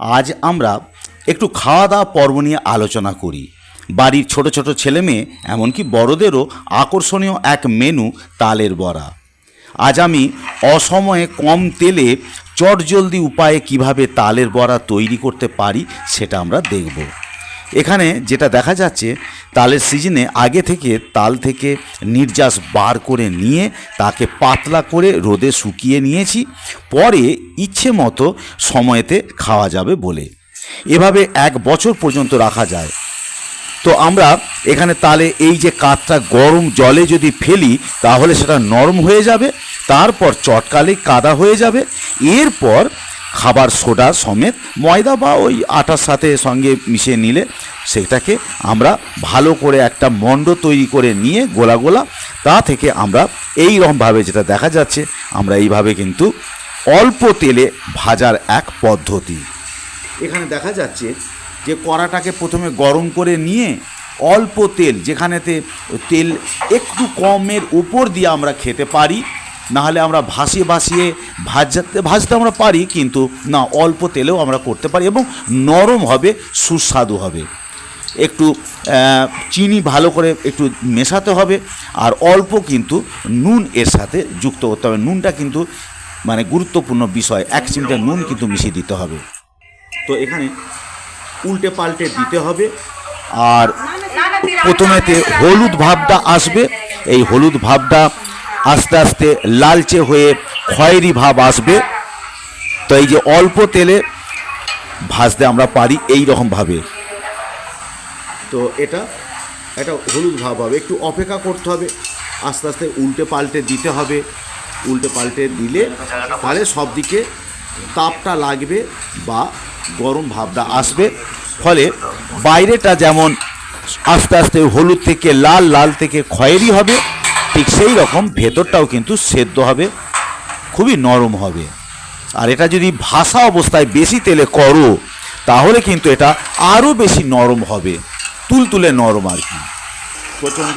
আজ আমরা একটু খাওয়া দাওয়া পর্ব নিয়ে আলোচনা করি। বাড়ির ছোট ছোট ছেলে মেয়ে, এমনকি বড়দেরও আকর্ষণীয় এক মেনু, তালের বড়া। আজ আমি অসময়ে কম তেলে চটজলদি উপায়ে কীভাবে তালের বড়া তৈরি করতে পারি সেটা আমরা দেখব। এখানে যেটা দেখা যাচ্ছে, তালের সিজনে আগে থেকে তাল থেকে নির্যাস বার করে নিয়ে তাকে পাতলা করে রোদে শুকিয়ে নিয়েছি, পরে ইচ্ছে মতো সময়েতে খাওয়া যাবে বলে। এভাবে এক বছর পর্যন্ত রাখা যায়। তো আমরা এখানে তালে এই যে কাঠটা গরম জলে যদি ফেলি, তাহলে সেটা নরম হয়ে যাবে, তারপর চটকালেই কাদা হয়ে যাবে। এরপর খাবার, সোডা সমেত ময়দা বা ওই আটার সাথে সঙ্গে মিশিয়ে নিলে সেটাকে আমরা ভালো করে একটা মণ্ড তৈরি করে নিয়ে গোলা গোলা, তা থেকে আমরা এই রকমভাবে যেটা দেখা যাচ্ছে, আমরা এইভাবে কিন্তু অল্প তেলে ভাজার এক পদ্ধতি। এখানে দেখা যাচ্ছে যে কড়াটাকে প্রথমে গরম করে নিয়ে অল্প তেল, যেখানেতে তেল একটু কমের উপর দিয়ে আমরা খেতে পারি নাহলে আমরা ভাসিয়ে ভাসিয়ে ভাজতে ভাজতে আমরা পারি কিন্তু না অল্প তেলেও আমরা করতে পারি এবং নরম হবে সুস্বাদু হবে একটু চিনি ভালো করে একটু মেশাতে হবে আর অল্প কিন্তু নুন এর সাথে যুক্ত করতে হবে নুনটা কিন্তু মানে গুরুত্বপূর্ণ বিষয় এক চিমটা নুন কিন্তু মিশিয়ে দিতে হবে তো এখানে উল্টে পাল্টে দিতে হবে আর প্রথমেতে হলুদ ভাবটা আসবে এই হলুদ ভাবটা আস্তে আস্তে লালচে হয়ে খয়েরি ভাব আসবে। তো এই যে অল্প তেলে ভাজতে আমরা পারি এই রকমভাবে তো এটা, একটা হলুদ ভাব হবে, একটু অপেক্ষা করতে হবে, আস্তে আস্তে উল্টে পাল্টে দিতে হবে। উল্টে পাল্টে দিলে তাহলে সব দিকে তাপটা লাগবে বা গরম ভাবটা আসবে। ফলে বাইরেটা যেমন আস্তে আস্তে হলুদ থেকে লাল লাল থেকে খয়েরি হবে ঠিক সেই রকম, ভেতরটাও কিন্তু সেদ্ধ হবে, খুবই নরম হবে। আর এটা যদি ভাসা অবস্থায় বেশি তেলে করো, তাহলে কিন্তু এটা আরও বেশি নরম হবে, তুলতুলে নরম আর কি। প্রচণ্ড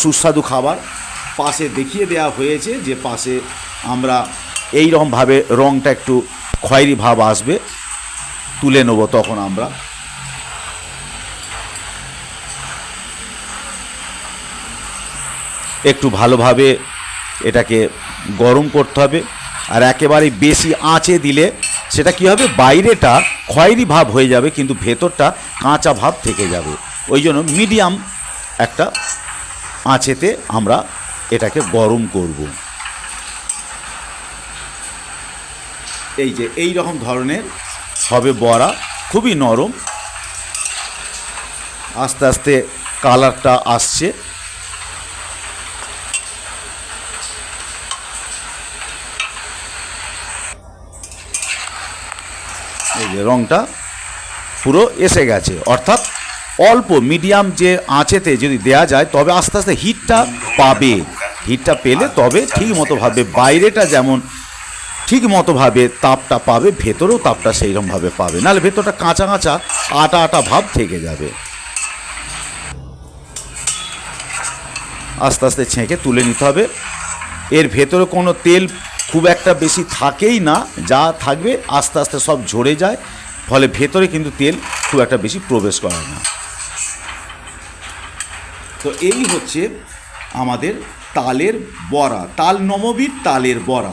সুস্বাদু খাবার পাশে দেখিয়ে দেওয়া হয়েছে যে পাশে আমরা এই রকমভাবে রঙটা একটু খয়েরি ভাব আসবে, তুলে নেব তখন আমরা। একটু ভালোভাবে এটাকে গরম করতে হবে আর একেবারে বেশি আঁচে দিলে সেটা কি হবে? বাইরেটা খয়েরি ভাব হয়ে যাবে, কিন্তু ভেতরটা কাঁচা ভাব থেকে যাবে। ওই জন্য মিডিয়াম একটা আঁচেতে আমরা এটাকে গরম করব। এই যে এই রকম ধরনের হবে বড়া, খুবই নরম। আস্তে আস্তে কালারটা আসছে। এই যে রঙটা পুরো এসে গেছে। অর্থাৎ অল্প মিডিয়াম যে আঁচেতে যদি দেয়া যায়, তবে আস্তে আস্তে হিটটা পাবে। হিটটা পেলে তবে ঠিক মতোভাবে বাইরেটা যেমন ঠিক মতোভাবে তাপটা পাবে, ভেতরেও তাপটা সেইরকমভাবে পাবে। নাহলে ভেতরটা কাঁচা কাঁচা, আটা আটা ভাব থেকে যাবে। আস্তে আস্তে ছেঁকে তুলে নিতে হবে। এর ভেতরে কোনো তেল খুব একটা বেশি থাকেই না, যা থাকবে আস্তে আস্তে সব ঝরে যায়, ফলে ভেতরে কিন্তু তেল খুব একটা বেশি প্রবেশ করে না। তো এই হচ্ছে আমাদের তালের বড়া, তাল নমবীর তালের বড়া।